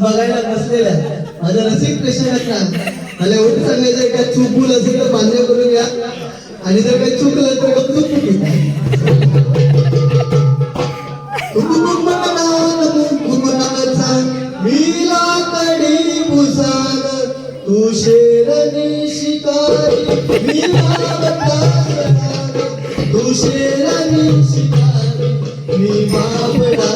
बघायला बसलेल्या माझ्या रसिक पेशंट मला एवढं सांगायचं आहे का चूक भूल असेल तर मान्य करून घ्या. आणि जर काही चुकलं तर गप्प चुकी तू शेरनी शिकारी मीला तू शेरनी शिकारी मी बाबडा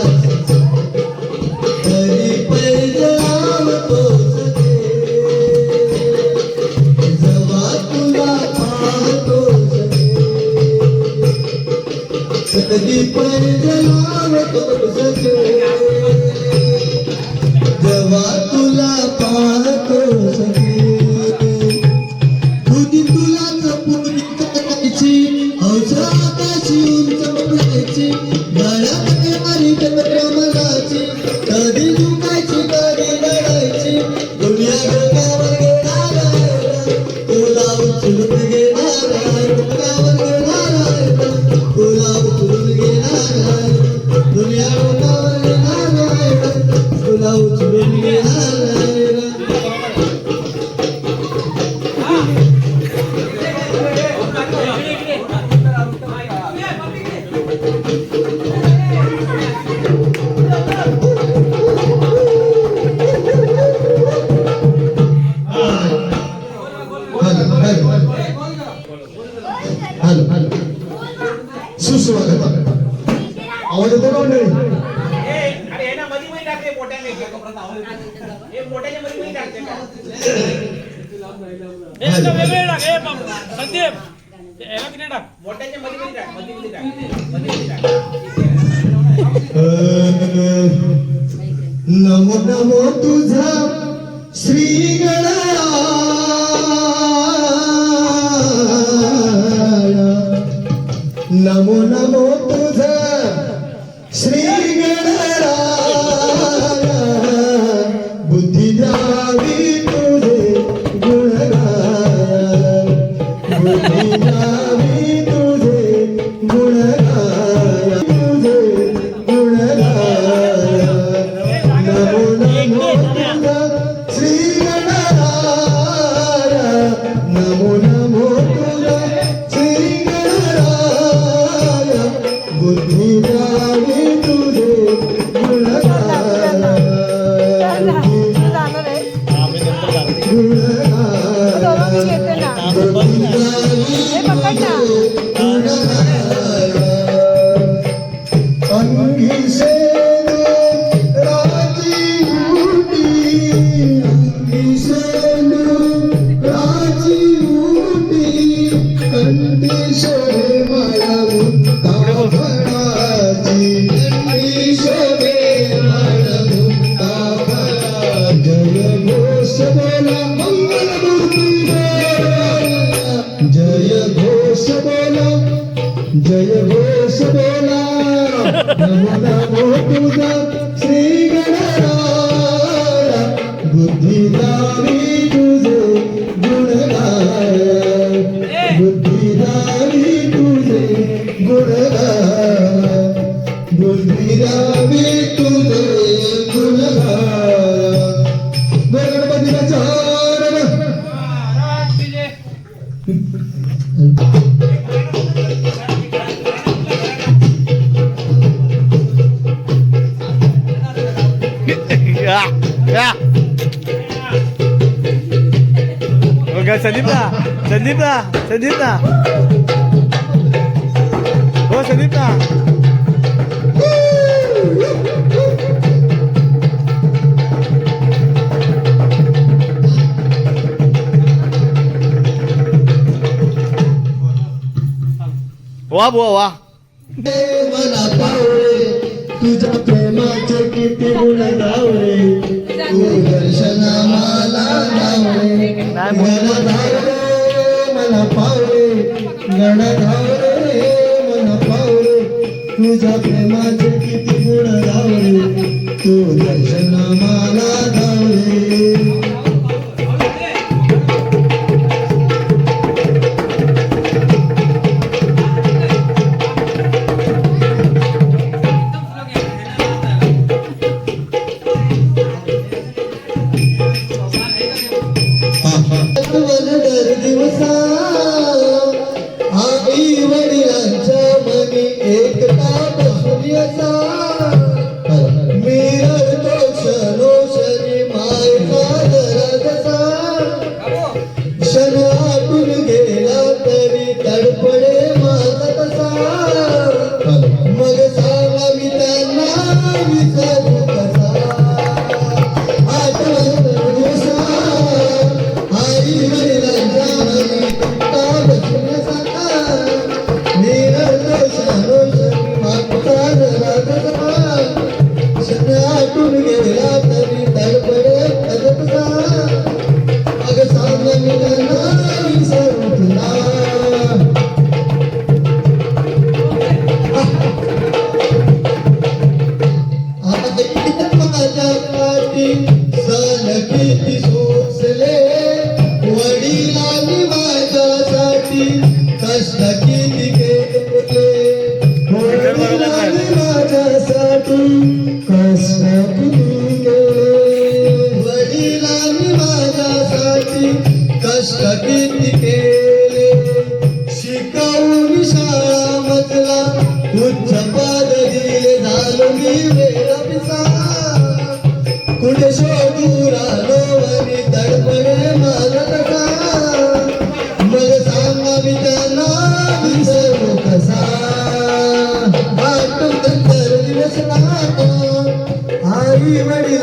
Y prende el todo वेगळे टाक हे संदीप. याला तिकडे टाक? मोठ्याच्या मध्ये मध्ये टाकमध्ये मध्ये टाकमध्ये मध्ये टाक नमो नमो तुझा श्री नमो नमो तुझा श्री বুঝবে You. संदीपला संदीपला हो संदीपला वा बुवा वा मला पावले तुझ्या प्रेमाचे किती गुण गावले तू गण धावले मला पावले. तुझ्या प्रेमाचे किती गुण धावले. तू दर्शन मला वडिलांनी माझ्यासाठी कष्ट किती केले? ready,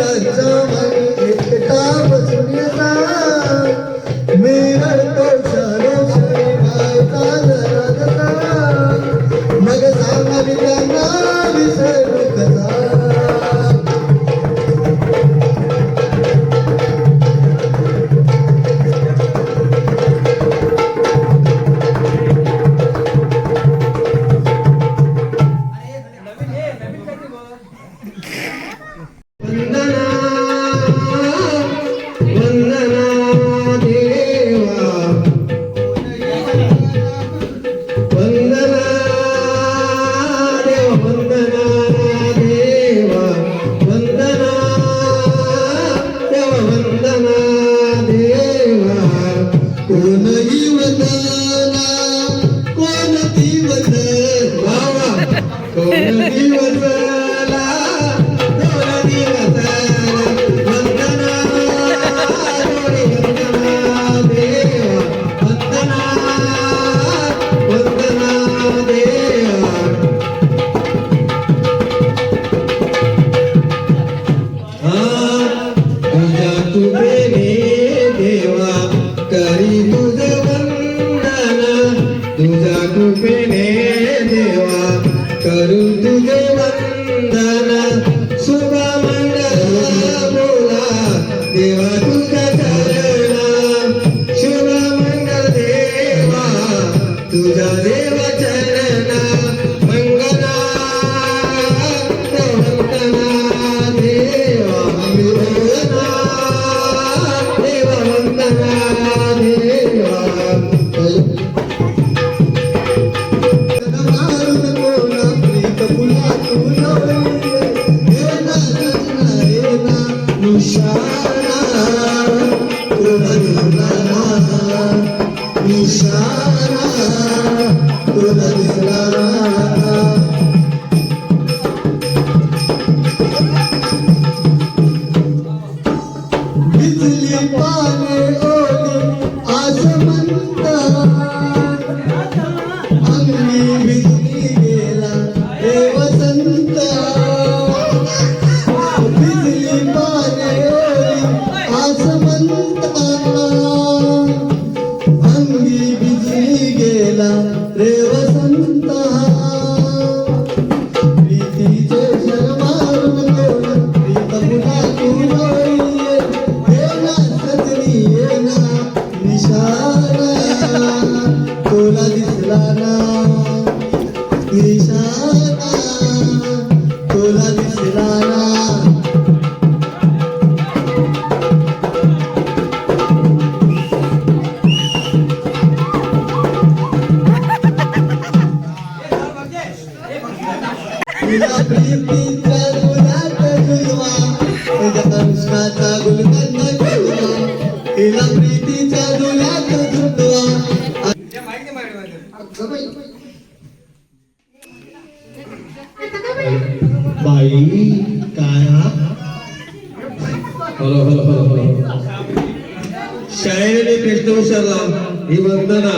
ही म्हणतो ना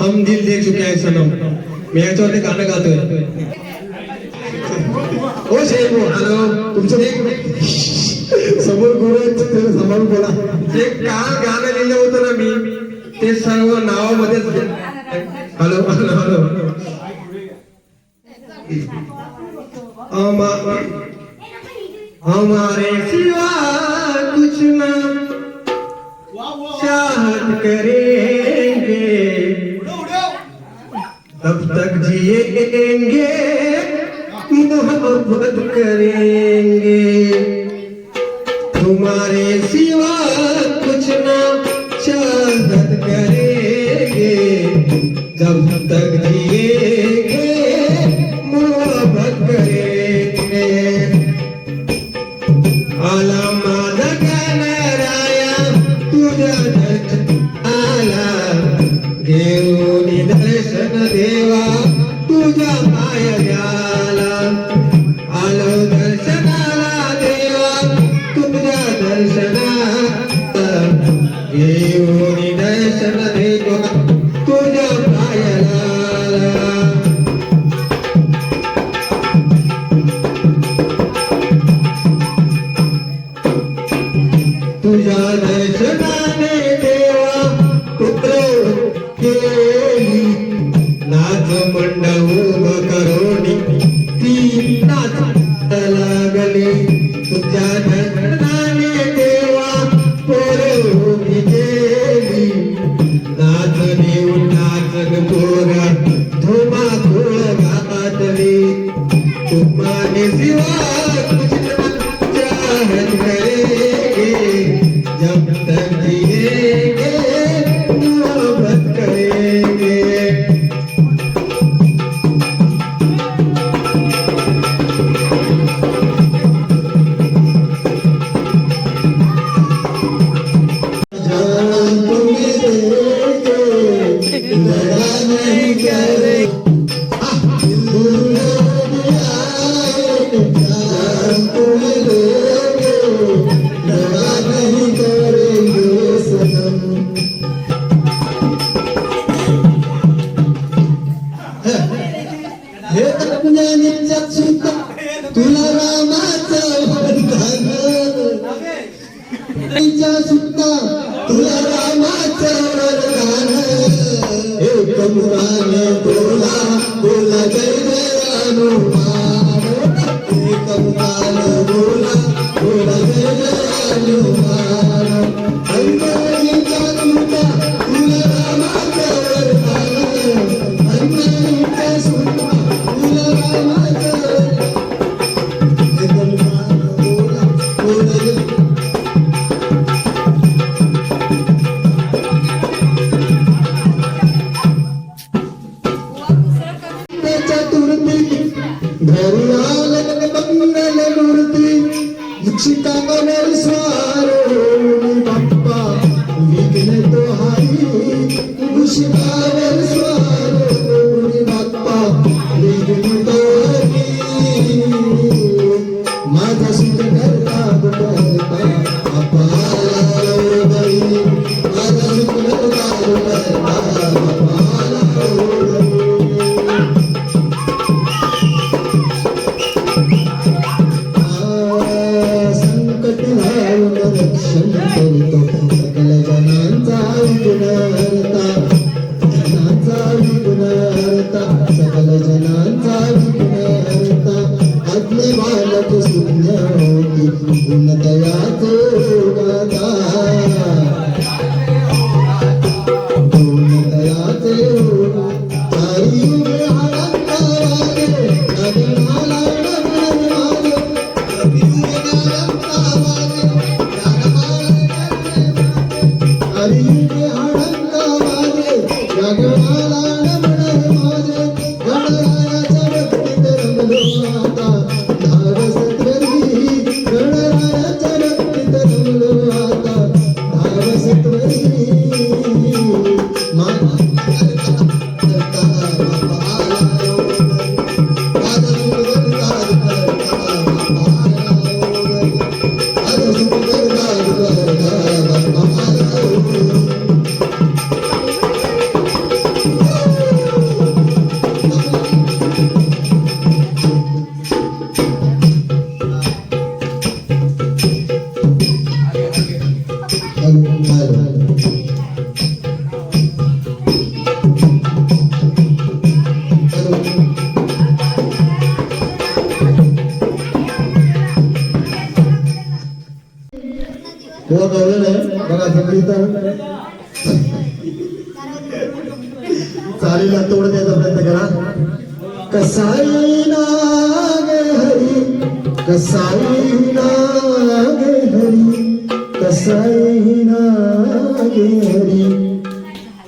हम दिल दे चुके आहे सनम. मी याच्यावरती गाणं गातोय. हो शेबू हॅलो तुमचं एक समोर गुरु समोर बोला. जे काल गाणं लिहिलं होतं ना मी ते सर्व नावामध्ये हॅलो हॅलो हॅलो. हमारे सिवा कुछ ना शांत करेंगे। तब तक जिएंगे मोहब्बत करेंगे।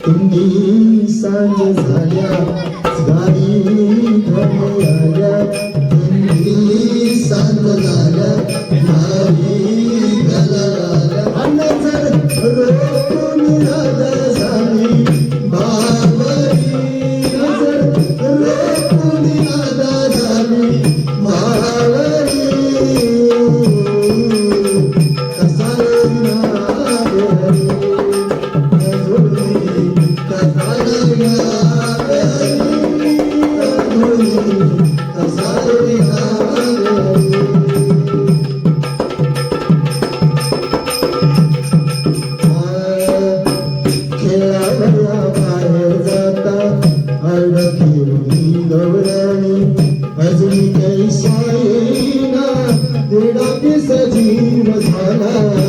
तुम्ही सांग झाल्या गाडी धन्य सजीव झाला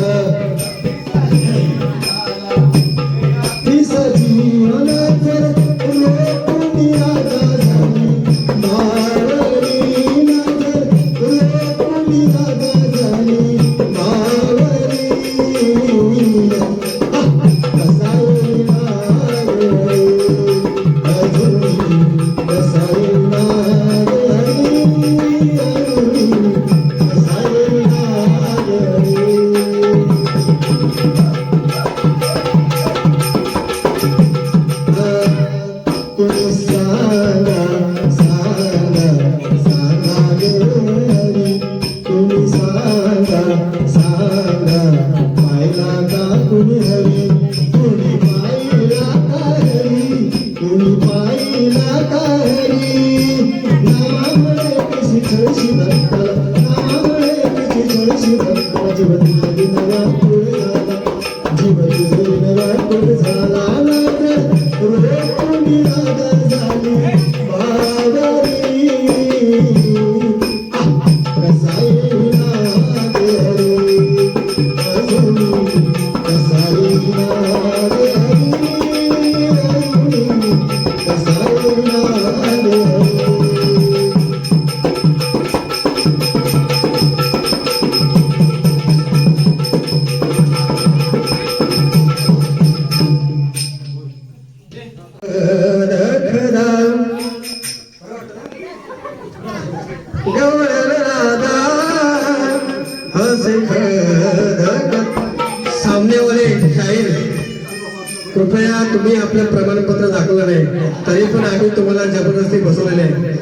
कृपया तुम्ही आपलं प्रमाणपत्र दाखवलं नाही तरी पण आम्ही तुम्हाला जबरदस्ती बसवलेले आहे.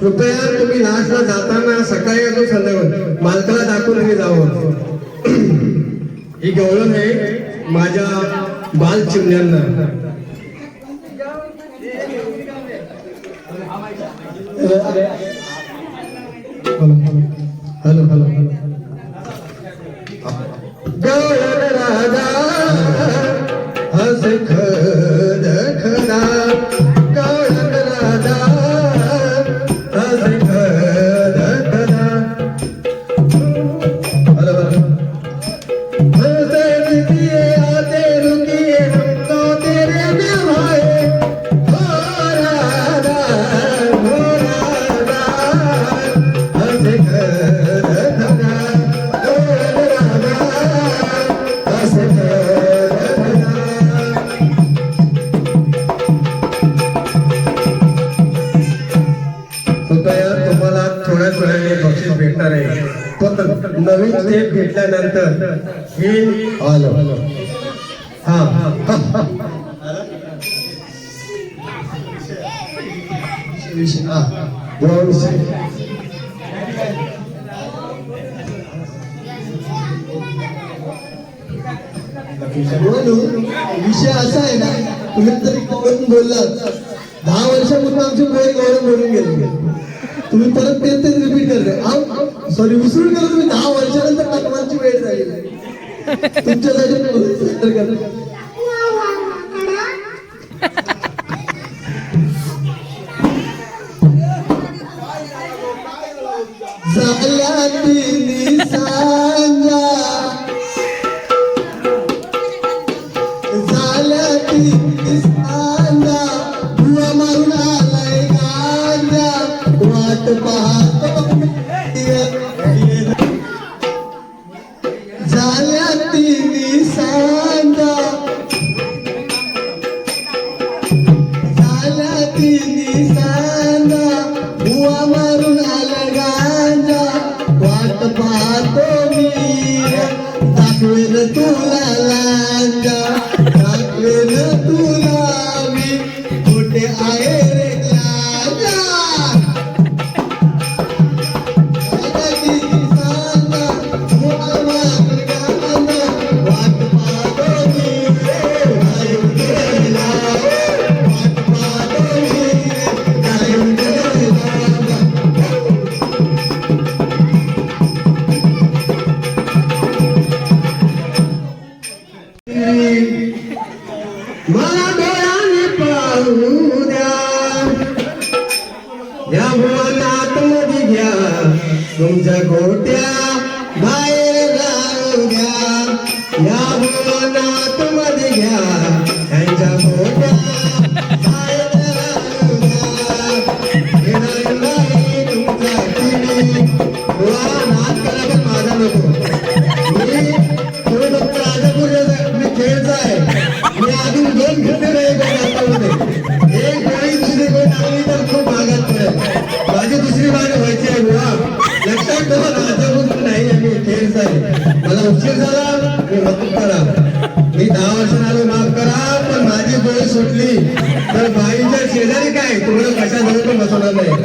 कृपया तुम्ही लास्टला जाताना सकाळी अजून संध्याकाळ मालकाला दाखवूनही जावं ही गौरव आहे माझ्या बाल चिमण्यांना. Hello hello hello. घेतल्यानंतर हे आलो. हा. म्हणून विषय असा आहे ना तुम्ही तरी बोलला. झाला उशीर झाला. मी माफ करा. मी दहा वर्षात आलो माफ करा पण माझी गोळी सुटली. तर बाईच्या शेजारी काय? तुम्हाला कशा धरून बसवणार नाही.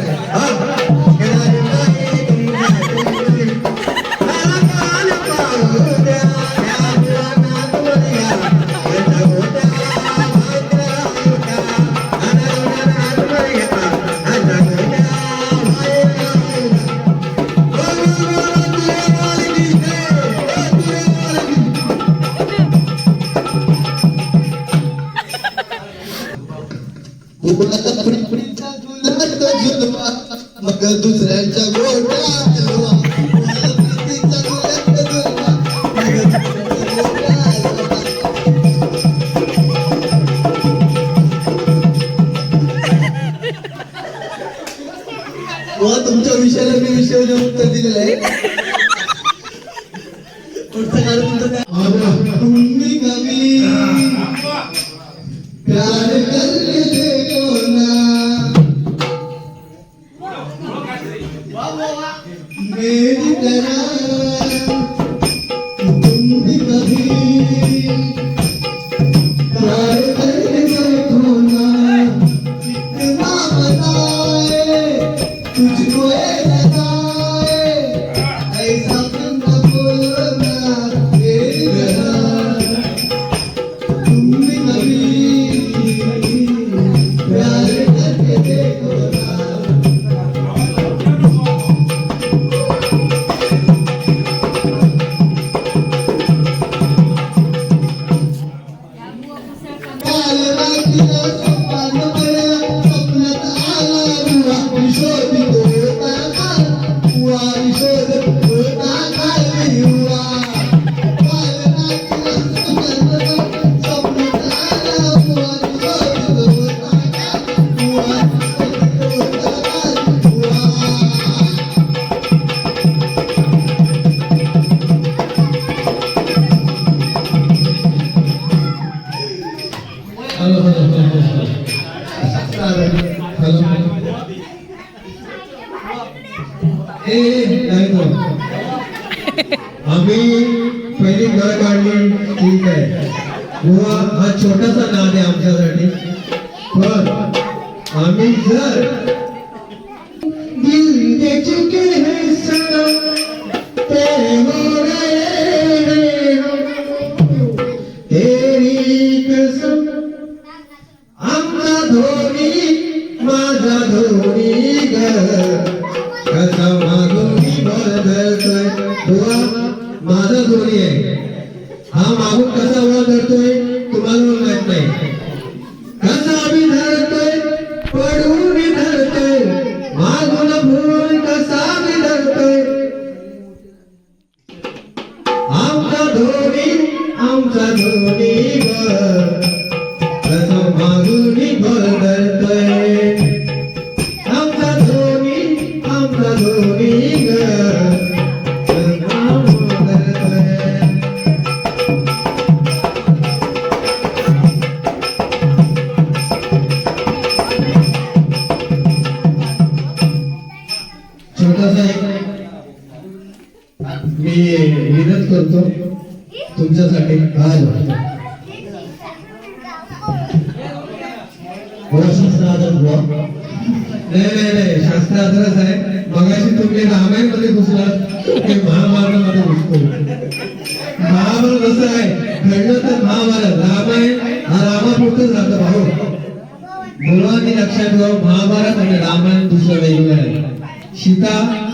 उत्तर दिलेलं आहे Lord. हा छोटासा नाद आहे आमच्यासाठी. पण आम्ही जर amiga. रामायणमध्ये घुसलात ते महाभारतामध्ये घुसतो महाभारत असं आहे? घडलं तर महाभारत. रामायण हा रामापुरतच राहतं भाऊ. मुलांनी लक्षात ठेवा महाभारत आणि रामायण दुसरं वेगळं आहे. सीता